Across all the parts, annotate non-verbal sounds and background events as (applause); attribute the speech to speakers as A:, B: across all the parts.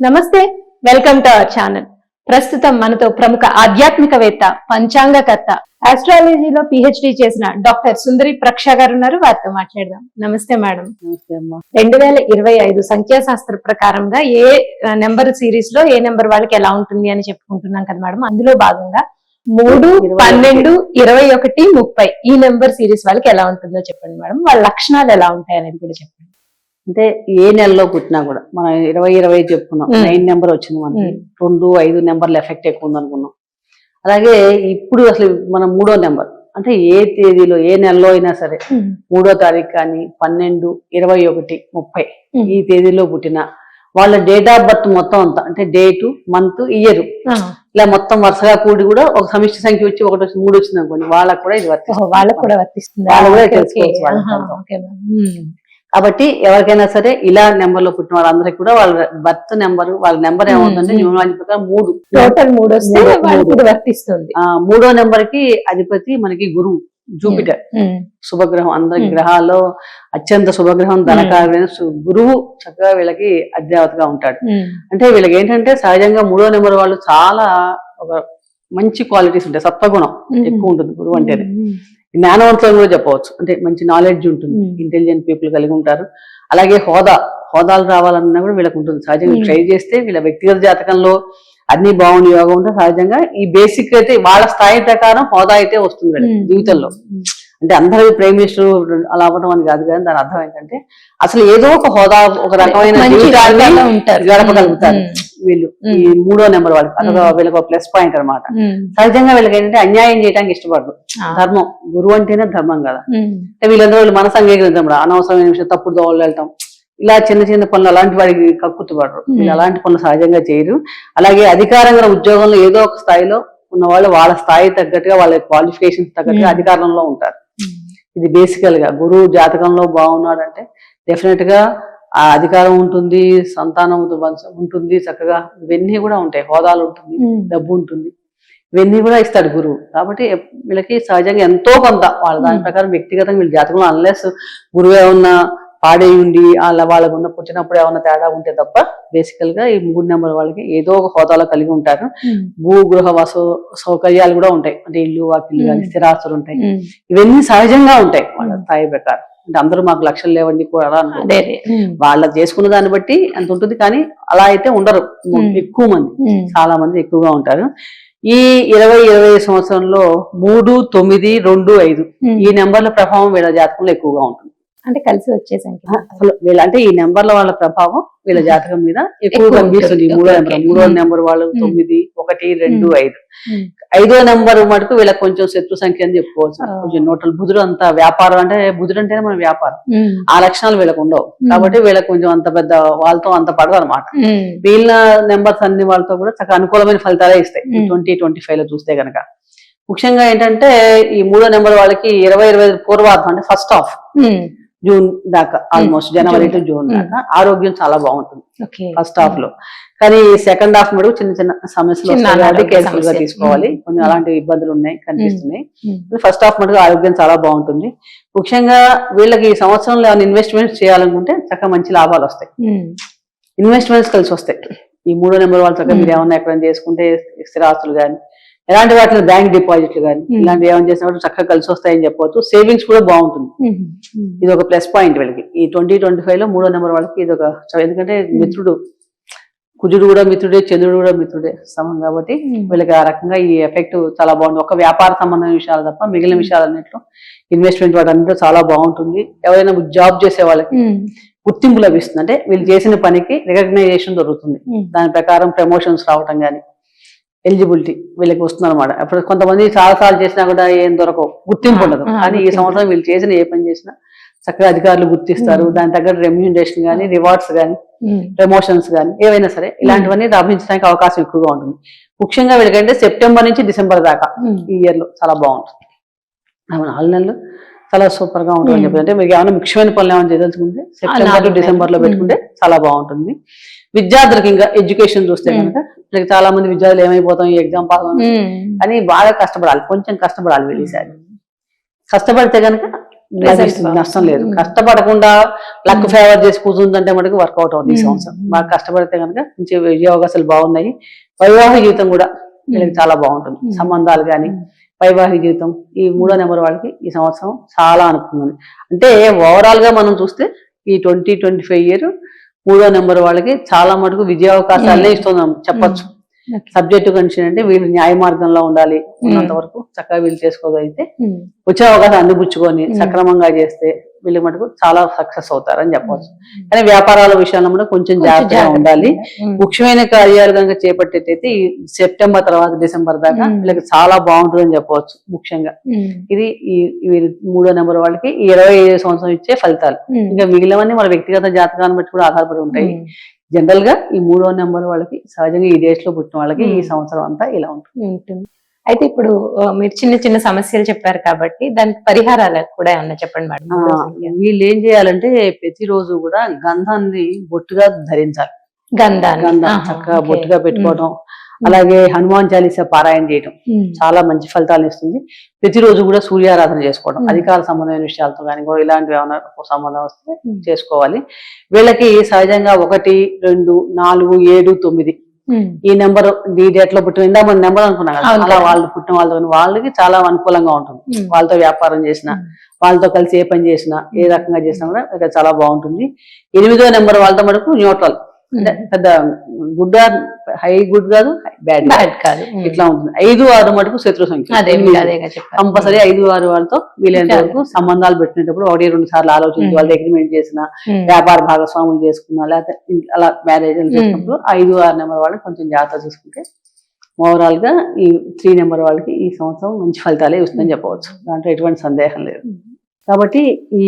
A: నమస్తే welcome to our channel. ప్రస్తుతం మనతో ప్రముఖ ఆధ్యాత్మికవేత్త పంచాంగకర్త ఆస్ట్రాలజీలో పిహెచ్డి చేసిన డాక్టర్ సుందరి ప్రక్ష గారు ఉన్నారు. వారితో మాట్లాడదాం. నమస్తే మేడం. రెండు వేల ఇరవై ఐదు సంఖ్యాశాస్త్ర ప్రకారంగా ఏ నెంబర్ సిరీస్లో ఏ నెంబర్ వాళ్ళకి ఎలా ఉంటుంది అని చెప్పుకుంటున్నాం కదా మేడం. అందులో భాగంగా మూడు పన్నెండు ఇరవై ఒకటి ముప్పై ఈ నెంబర్ సిరీస్ వాళ్ళకి ఎలా ఉంటుందో చెప్పండి మేడం. వాళ్ళ లక్షణాలు ఎలా ఉంటాయి అనేది కూడా చెప్పండి.
B: అంటే ఏ నెలలో పుట్టినా కూడా మనం ఇరవై ఇరవై చెప్పుకున్నాం. నైన్ నెంబర్ వచ్చింది మనకి. రెండు ఐదు నెంబర్ల ఎఫెక్ట్ ఎక్కువ ఉంది అనుకున్నాం అలాగే ఇప్పుడు అసలు మనం మూడో నెంబర్. అంటే ఏ తేదీలో ఏ నెలలో అయినా సరే మూడో తారీఖు కానీ పన్నెండు ఇరవై ఒకటి ముప్పై. ఈ తేదీలో పుట్టిన వాళ్ళ డేట్ ఆఫ్ బర్త్ మొత్తం అంతా అంటే డేటు మంత్ ఇయర్ ఇలా మొత్తం వరుసగా కూడి కూడా ఒక సమిష్టి సంఖ్య వచ్చి ఒకటి వచ్చి మూడు వచ్చింది అనుకోండి వాళ్ళకి కూడా ఇది వర్తిస్తుంది.
A: వాళ్ళకు కూడా వర్తిస్తుంది.
B: వాళ్ళు కూడా తెలుసుకోవచ్చు కాబట్టి ఎవరికైనా సరే ఇలా నెంబర్లో పుట్టిన వాళ్ళందరికీ కూడా వాళ్ళ బర్త్ నెంబర్ వాళ్ళ నెంబర్ ఏమవుతుందంటే
A: మ్మ్.
B: న్యూమరాలజీ ప్రకారం మూడు
A: టోటల్ మూడు వర్తిస్తుంది
B: మూడో నెంబర్కి అధిపతి మనకి గురువు జూపిటర్. శుభగ్రహం అందరి. గ్రహాల్లో అత్యంత శుభగ్రహం ధనకారుడైన సు- గురువు చక్కగా వీళ్ళకి అధ్యావతగా ఉంటాడు. అంటే వీళ్ళకి ఏంటంటే సహజంగా మూడో నెంబర్ వాళ్ళు చాలా ఒక మంచి క్వాలిటీస్ ఉంటాయి సత్వగుణం. ఎక్కువ ఉంటుంది గురువు అంటేనే. జ్ఞానవంతులను కూడా చెప్పవచ్చు అంటే మంచి నాలెడ్జ్ ఉంటుంది. ఇంటెలిజెంట్ పీపుల్ కలిగి ఉంటారు అలాగే హోదా హోదాలు రావాలన్నా కూడా వీళ్ళకి ఉంటుంది సహజంగా. ట్రై చేస్తే వీళ్ళ వ్యక్తిగత జాతకంలో అన్ని బాగుండి యోగం ఉంటే సహజంగా ఈ బేసిక్ అయితే వాళ్ళ స్థాయి ప్రకారం హోదా అయితే వస్తుంది వీళ్ళకి
A: మ్మ్.
B: జీవితంలో. అంటే అందరూ ప్రైమ్ మినిస్టర్ అలా అవ్వడం అని కాదు కానీ దాని అర్థం ఏంటంటే అసలు ఏదో ఒక హోదా ఒక రకమైన. గడపగలుగుతారు. వీళ్ళు. ఈ మూడో నెంబర్ వాళ్ళకి అదొక. వీళ్ళకి ఒక ప్లస్ పాయింట్ అన్నమాట
A: మ్మ్.
B: సహజంగా వీళ్ళకి ఏంటంటే అన్యాయం చేయడానికి ఇష్టపడరు. ధర్మం గురువు అంటేనే ధర్మం కదా. అంటే వీళ్ళందరూ వీళ్ళు మనసు అంగీకరించడం. అనవసరమైన విషయం తప్పుడు దోవలు వెళ్ళటం ఇలా చిన్న చిన్న పనులు అలాంటి వాడికి కక్కుతుపడరు. వీళ్ళు అలాంటి పనులు సహజంగా చేయరు అలాగే అధికారంగా ఉద్యోగంలో ఏదో ఒక స్థాయిలో ఉన్న వాళ్ళు వాళ్ళ స్థాయి తగ్గట్టుగా వాళ్ళ క్వాలిఫికేషన్స్ తగ్గట్టుగా. అధికారంలో ఉంటారు. ఇది బేసికల్గా గురువు జాతకంలో బాగున్నాడంటే డెఫినెట్గా ఆ అధికారం ఉంటుంది సంతానం ఉంటుంది చక్కగా ఇవన్నీ కూడా ఉంటాయి హోదాలు ఉంటుంది. డబ్బు ఉంటుంది ఇవన్నీ కూడా ఇస్తాడు గురువు కాబట్టి వీళ్ళకి సహజంగా ఎంతో కొంత వాళ్ళ దాని. ప్రకారం వ్యక్తిగతంగా వీళ్ళ జాతకంలో అన్లెస్ గురువు ఏమన్నా పాడే ఉండి వాళ్ళ వాళ్ళకు ఉన్న పుట్టినప్పుడు ఏమన్నా తేడా ఉంటే తప్ప బేసికల్గా ఈ మూడు నెంబర్ వాళ్ళకి ఏదో ఒక హోదాలో కలిగి ఉంటారు
A: మ్మ్.
B: భూ గృహ వసు సౌకర్యాలు కూడా ఉంటాయి అంటే ఇల్లు వాకిల్లు కానీ. స్థిరాస్తులు ఉంటాయి. ఇవన్నీ సహజంగా ఉంటాయి వాళ్ళ. స్థాయి ప్రకారం అంటే అందరూ మాకు లక్షలు లేవండి కూడా అలా.
A: అదే.
B: వాళ్ళ చేసుకున్న దాన్ని బట్టి అంత ఉంటుంది కానీ అలా అయితే ఉండరు. ఎక్కువ మంది. చాలా మంది ఎక్కువగా ఉంటారు ఈ ఇరవై ఇరవై సంవత్సరంలో మూడు తొమ్మిది రెండు ఐదు. ఈ నెంబర్ల ప్రభావం వీళ్ళ జాతకంలో ఎక్కువగా ఉంటుంది
A: అంటే కలిసి వచ్చే సంఖ్య
B: అసలు వీళ్ళ అంటే ఈ నెంబర్ల వాళ్ళ ప్రభావం వీళ్ళ (laughs) జాతకం మీద ఎక్కువ కనిపిస్తుంది. మూడో
A: ఓకే,
B: నెంబర్. మూడో వాళ్ళు
A: మ్మ్.
B: తొమ్మిది ఒకటి రెండు
A: మ్మ్.
B: ఐదు. ఐదో నెంబర్ మటుకు వీళ్ళకి కొంచెం శత్రు సంఖ్య అని చెప్పుకోవచ్చు
A: ఆ.
B: కొంచెం నోటల్ బుధుడు అంత వ్యాపారం అంటే బుధుడు అంటేనే మన వ్యాపారం. ఆ లక్షణాలు వీళ్ళకి ఉండవు. కాబట్టి వీళ్ళకి కొంచెం అంత పెద్ద వాళ్ళతో అంత పడదు అనమాట. వీళ్ళ నెంబర్స్ అన్ని వాళ్ళతో కూడా చక్కగా అనుకూలమైన ఫలితాలే ఇస్తాయి. ట్వంటీ ట్వంటీ ఫైవ్లో చూస్తే గనక ముఖ్యంగా ఏంటంటే ఈ మూడో నెంబర్ వాళ్ళకి ఇరవై ఇరవై పూర్వార్థం అంటే ఫస్ట్ హాఫ్. జూన్ దాకా ఆల్మోస్ట్ జనవరి టు
A: జూన్.
B: దాకా ఆరోగ్యం చాలా బాగుంటుంది. ఫస్ట్ హాఫ్లో కానీ సెకండ్ హాఫ్ మటుకు చిన్న చిన్న సమస్యలు వస్తాయి
A: కేర్ఫుల్గా.
B: తీసుకోవాలి. కొన్ని అలాంటి ఇబ్బందులు ఉన్నాయి కనిపిస్తున్నాయి. ఫస్ట్ హాఫ్ మటుకు ఆరోగ్యం చాలా బాగుంటుంది ముఖ్యంగా వీళ్ళకి ఈ సంవత్సరంలో ఏమైనా ఇన్వెస్ట్మెంట్స్ చేయాలనుకుంటే చక్కగా మంచి లాభాలు వస్తాయి. ఇన్వెస్ట్మెంట్స్ కలిసి వస్తాయి ఈ మూడో నెంబర్ వాళ్ళు చక్కగా మీరు. ఏమన్నా ఎక్కడైనా చేసుకుంటే స్థిరాస్తులు కానీ ఎలాంటి వాటిని బ్యాంక్ డిపాజిట్లు కానీ. ఇలాంటివి ఏమైనా చేసినప్పుడు చక్కగా కలిసి వస్తాయని చెప్పవచ్చు సేవింగ్స్ కూడా బాగుంటుంది. ఇది ఒక ప్లస్ పాయింట్ వీళ్ళకి ఈ ట్వంటీ ట్వంటీ ఫైవ్లో మూడో నెంబర్ వాళ్ళకి ఇది ఒక ఎందుకంటే మిత్రుడు కుజుడు కూడా మిత్రుడే చంద్రుడు కూడా మిత్రుడే సమం కాబట్టి. వీళ్ళకి ఆ రకంగా ఈ ఎఫెక్ట్ చాలా బాగుంది ఒక వ్యాపార సంబంధమైన విషయాలు తప్ప మిగిలిన విషయాలన్నింటిలో ఇన్వెస్ట్మెంట్ వాటన్నిటిలో చాలా బాగుంటుంది ఎవరైనా జాబ్ చేసే వాళ్ళకి. గుర్తింపు లభిస్తుంది అంటే వీళ్ళు చేసిన పనికి రికగ్నైజేషన్ దొరుకుతుంది. దాని ప్రకారం ప్రమోషన్స్ రావటం కానీ ఎలిజిబిలిటీ వీళ్ళకి వస్తుంది అనమాట అప్పుడు కొంతమంది చాలా సార్లు చేసినా కూడా ఏం దొరకవు గుర్తింపు ఉండదు కానీ ఈ. సంవత్సరం వీళ్ళు చేసిన ఏ పని చేసినా చక్కగా అధికారులు గుర్తిస్తారు. దాని తగ్గట్టు రెమ్యూనరేషన్ కానీ రివార్డ్స్ కానీ. ప్రమోషన్స్ కానీ ఏవైనా సరే ఇలాంటివన్నీ లభించడానికి అవకాశం ఎక్కువగా ఉంటుంది ముఖ్యంగా వీళ్ళకంటే సెప్టెంబర్ నుంచి డిసెంబర్ దాకా. ఈ ఇయర్లో చాలా బాగుంటుంది నాలుగు నెలలు చాలా సూపర్గా ఉంటుంది. చెప్పి అంటే మీకు ఏమైనా ముఖ్యమైన పనులు ఏమైనా చేయదలుచుకుంటే సెప్టెంబర్
A: డిసెంబర్లో.
B: పెట్టుకుంటే చాలా బాగుంటుంది విద్యార్థులకి ఇంకా ఎడ్యుకేషన్ చూస్తే
A: మ్మ్.
B: కనుక చాలా మంది విద్యార్థులు ఏమైపోతాం ఈ ఎగ్జామ్ పాస్. అని బాగా కష్టపడాలి కొంచెం కష్టపడాలి వీళ్ళు ఈసారి కష్టపడితే కనుక. నష్టం లేదు
A: ఉమ్.
B: కష్టపడకుండా లక్. ఫేవర్ చేసి కూర్చుందంటే మనకు వర్కౌట్ అవుతుంది ఈ. సంవత్సరం. బాగా కష్టపడితే కనుక మంచి విజయ అవకాశాలు బాగున్నాయి వైవాహిక జీవితం కూడా వీళ్ళకి చాలా బాగుంటుంది. సంబంధాలు కానీ. వైవాహిక జీవితం ఈ మూడో నెంబర్ వాళ్ళకి ఈ సంవత్సరం చాలా అనుకుంది అంటే ఓవరాల్గా మనం చూస్తే ఈ ట్వంటీ ట్వంటీ ఫైవ్ ఇయర్ మూడో నెంబర్ వాళ్ళకి చాలా మటుకు విజయావకాశాలనే
A: ఉమ్.
B: ఇస్తున్నాం చెప్పొచ్చు. సబ్జెక్టు కండిషన్ అంటే వీళ్ళు న్యాయ మార్గంలో ఉండాలి ఉన్నంత వరకు చక్కగా వీళ్ళు చేసుకోగలిగితే
A: ఉమ్.
B: వచ్చే అవకాశం అందిపుచ్చుకొని. సక్రమంగా చేస్తే వీళ్ళు మటుకు చాలా సక్సెస్ అవుతారని చెప్పవచ్చు. కానీ వ్యాపారాల విషయాల్లో కూడా కొంచెం జాగ్రత్తగా ఉండాలి. ముఖ్యమైన కార్యాలు కనుక చేపట్టేటైతే ఈ సెప్టెంబర్ తర్వాత డిసెంబర్ దాకా. వీళ్ళకి చాలా బాగుంటుందని చెప్పవచ్చు ముఖ్యంగా. ఇది ఈ ఈ మూడో నెంబర్ వాళ్ళకి ఇరవై ఐదు సంవత్సరం ఇచ్చే ఫలితాలు. ఇంకా మిగిలినవన్నీ మన వ్యక్తిగత జాతకాన్ని బట్టి కూడా ఆధారపడి ఉంటాయి. జనరల్గా ఈ మూడో నెంబర్ వాళ్ళకి సహజంగా ఈ డేట్లో పుట్టిన వాళ్ళకి ఈ. సంవత్సరం అంతా ఇలా ఉంటుంది
A: అయితే ఇప్పుడు మీరు చిన్న చిన్న సమస్యలు చెప్పారు కాబట్టి దానికి పరిహారాలు కూడా ఏమన్నా చెప్పండి మేడం.
B: వీళ్ళు ఏం చేయాలంటే ప్రతిరోజు కూడా గంధాన్ని బొట్టుగా ధరించాలి
A: గంధాన్ని
B: గంధం చక్కగా. బొట్టుగా పెట్టుకోవడం. అలాగే హనుమాన్ చాలీసా పారాయణ చేయడం. చాలా మంచి ఫలితాలు ఇస్తుంది ప్రతిరోజు కూడా సూర్యారాధన చేసుకోవడం. అధికార సంబంధమైన విషయాలతో కానీ కూడా ఇలాంటివి ఏమైనా సంబంధం వస్తే. చేసుకోవాలి వీళ్ళకి సహజంగా ఒకటి రెండు నాలుగు ఏడు తొమ్మిది. ఈ నెంబర్ ఈ డేట్లో పుట్టిన ఇందా మన నెంబర్ అనుకున్నాం కదా అలా. వాళ్ళు పుట్టిన వాళ్ళతో వాళ్ళకి చాలా అనుకూలంగా ఉంటుంది. వాళ్ళతో వ్యాపారం చేసిన. వాళ్ళతో కలిసి ఏ పని చేసినా ఏ రకంగా చేసినా కూడా ఇక్కడ చాలా బాగుంటుంది ఎనిమిదో నెంబర్ వాళ్ళతో మటుకు న్యూట్రల్ పెద్ద గుడ్ హై గుడ్ కాదు బ్యాడ్
A: బ్యాడ్ కాదు.
B: ఇట్లా ఉంటుంది. ఐదు ఆరు మటుకు శత్రు సంఖ్య. కంపల్సరీ ఐదు ఆరు వాళ్ళతో వీలైనంత. వరకు సంబంధాలు పెట్టినప్పుడు ఒకటి రెండు సార్లు ఆలోచించి. వాళ్ళు అగ్రిమెంట్ చేసిన. వ్యాపార భాగస్వాములు చేసుకున్నా లేకపోతే అలా మ్యారేజ్ చేసినప్పుడు ఐదు ఆరు నెంబర్ వాళ్ళకి కొంచెం జాగ్రత్త చూసుకుంటే ఓవరాల్గా ఈ త్రీ నెంబర్ వాళ్ళకి ఈ సంవత్సరం మంచి ఫలితాలే ఇస్తుందని చెప్పవచ్చు. దాంట్లో ఎటువంటి సందేహం లేదు. కాబట్టి ఈ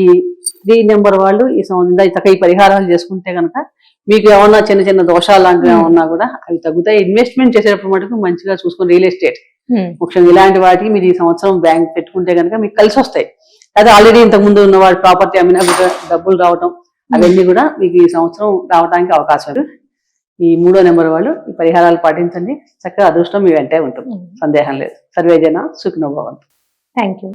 B: త్రీ నెంబర్ వాళ్ళు ఈ సంవత్సరం చక్కగా ఈ పరిహారాలు చేసుకుంటే కనుక మీకు ఏమన్నా చిన్న చిన్న దోషాలు లాంటివి
A: ఉమ్.
B: ఏమన్నా కూడా అవి తగ్గుతాయి. ఇన్వెస్ట్మెంట్ చేసేటప్పుడు మటుకు మంచిగా చూసుకుని రియల్ ఎస్టేట్. ముఖ్యంగా ఇలాంటి వాటికి మీరు ఈ సంవత్సరం బ్యాంక్ పెట్టుకుంటే కనుక మీకు కలిసి వస్తాయి. అదే ఆల్రెడీ ఇంతకు ముందు ఉన్న వాడి ప్రాపర్టీ అమ్మినా కూడా డబ్బులు రావటం అవన్నీ కూడా మీకు ఈ సంవత్సరం రావడానికి అవకాశం ఉంది. ఈ మూడో నెంబర్ వాళ్ళు ఈ పరిహారాలు పాటించండి. చక్కగా అదృష్టం మీ వెంటే ఉంటుంది.
A: ఉమ్.
B: సందేహం లేదు. సర్వేజన సుఖినోభవంతు.
A: Thank you